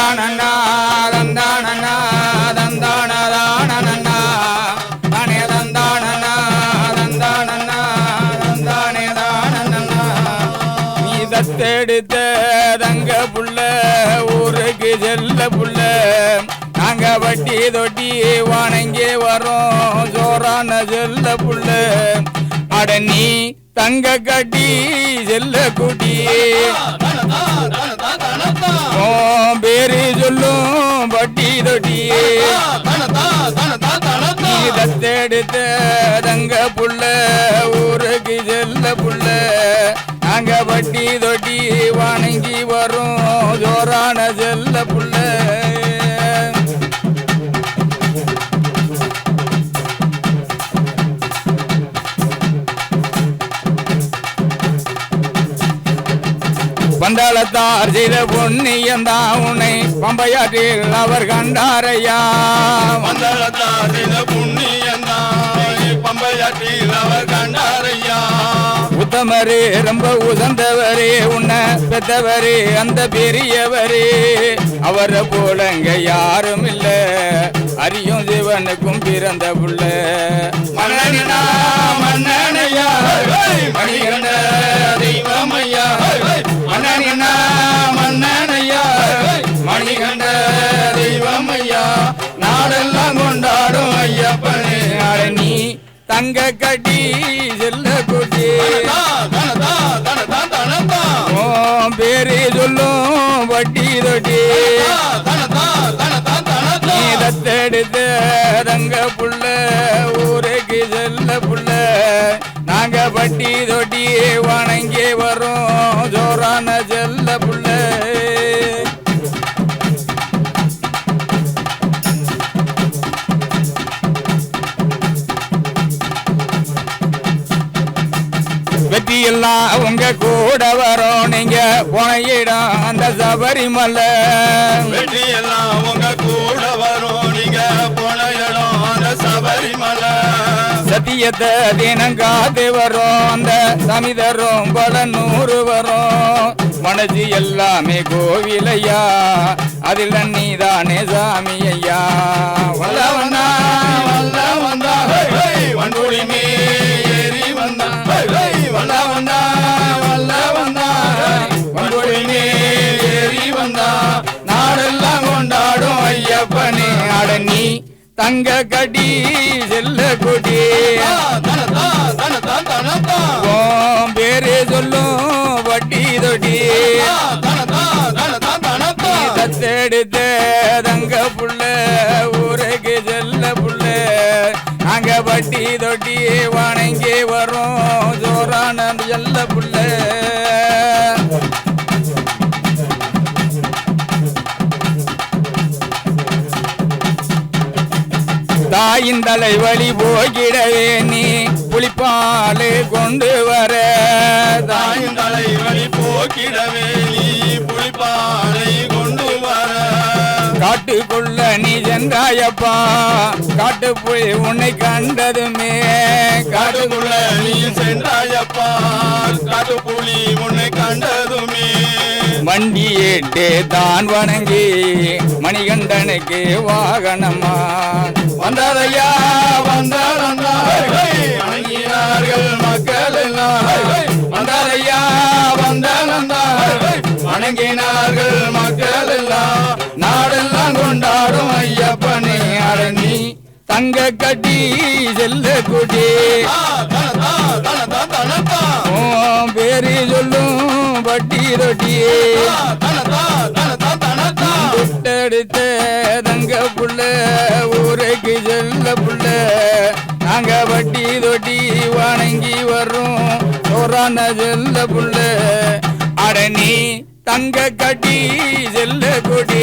தந்தானண்ணா தந்தானண்ணா தந்தானதானண்ணா தானே தந்தானண்ணா தந்தானண்ணா தந்தானே தானண்ணா நீ தங்க புள்ள ஊருக்கு செல்ல புள்ள நாங்க வட்டி தொட்டி வணங்கி வரோம் ஜோரான செல்ல புள்ள அட நீ தங்க கட்டி செல்ல குட்டி சொல்லும் வட்டி தொட்டி நீ தத்தெடுத்த தங்க புள்ள ஊருக்கு செல்ல புள்ள நாங்க வட்டி பந்தாளத்தார் செய்த பொன்னியந்தான் உன்னை பம்பையாற்றில் அவர் கண்டாரையா? மந்தளத்தாரின புண்ணியந்தாய் பம்பையாற்றில் அவர் கண்டாரையா? உத்தமரே ரொம்ப உசந்தவரே உன்னை பெத்தவரே அந்த பெரியவரே. அவரை போலங்க யாரும் இல்ல அறியும் சிவனுக்கும் பிறந்த புள்ள. மன்னனா மன்னனையா மணிகண்ட தங்க கடி செல்ல குட்டி தனதா பேரு சொல்லும் வட்டி தொட்டி. தனதா தத்தெடுத்த தங்க புள்ள ஊருக்கு செல்ல புள்ள. நாங்க வட்டி தொட்டி வணங்கி வரோம் ஜோரான செல்ல எல்லாம் உங்க கூட வரோம். நீங்க போன இடம் அந்த சபரிமலை. வெற்றி எல்லாம் உங்க கூட வரும். நீங்க போன இடம் அந்த சபரிமலை. சத்தியத்தை தினம் காத்து வரும். அந்த சமிதரும் பல நூறு வரும். மனசு எல்லாமே கோவிலையா? அதில் நீதானே சாமி ஐயப்பனே நீ தங்க கடி செல்ல கொடி. தனதா தனதா பேரு சொல்லும் வட்டி தொடி தனதா தத்தெடுத்த தங்க புள்ள ஊருக்கு செல்ல புள்ள. நாங்க வட்டி தொட்டி வணங்கி வரோம் ஜோரான செல்ல புள்ள. தாயின் தலை வழி போகிடவே நீ புளிப்பாலு கொண்டு வர. தாயின் தலைவலி போக்கிடவே நீ புலிப்பாலை கொண்டு வர. காட்டுக்குள்ள நீ சென்றாயப்பா. காட்டு புலி உன்னை கண்டதுமே. காட்டுக்குள்ள நீ சென்றாயப்பா. காட்டு புலி உன்னை கண்டதுமே. வண்டி ஏட்டு தான் வணங்கி மணிகண்டனுக்கு வாகனமா. வந்ததையா வந்தாரந்தா வணங்கினார்கள் மக்கள் எல்லாம் வந்ததையா வந்தாரந்தா வணங்கினார்கள் மக்கள் எல்லாம் நாடெல்லாம் கொண்டாடும் ஐயப்பனே நீ தங்க கட்டி செல்ல குடி பேரு சொல்லும் வட்டி ரொட்டி போறான செல்ல புள்ள அட நீ தங்க கட்டி செல்ல கொடி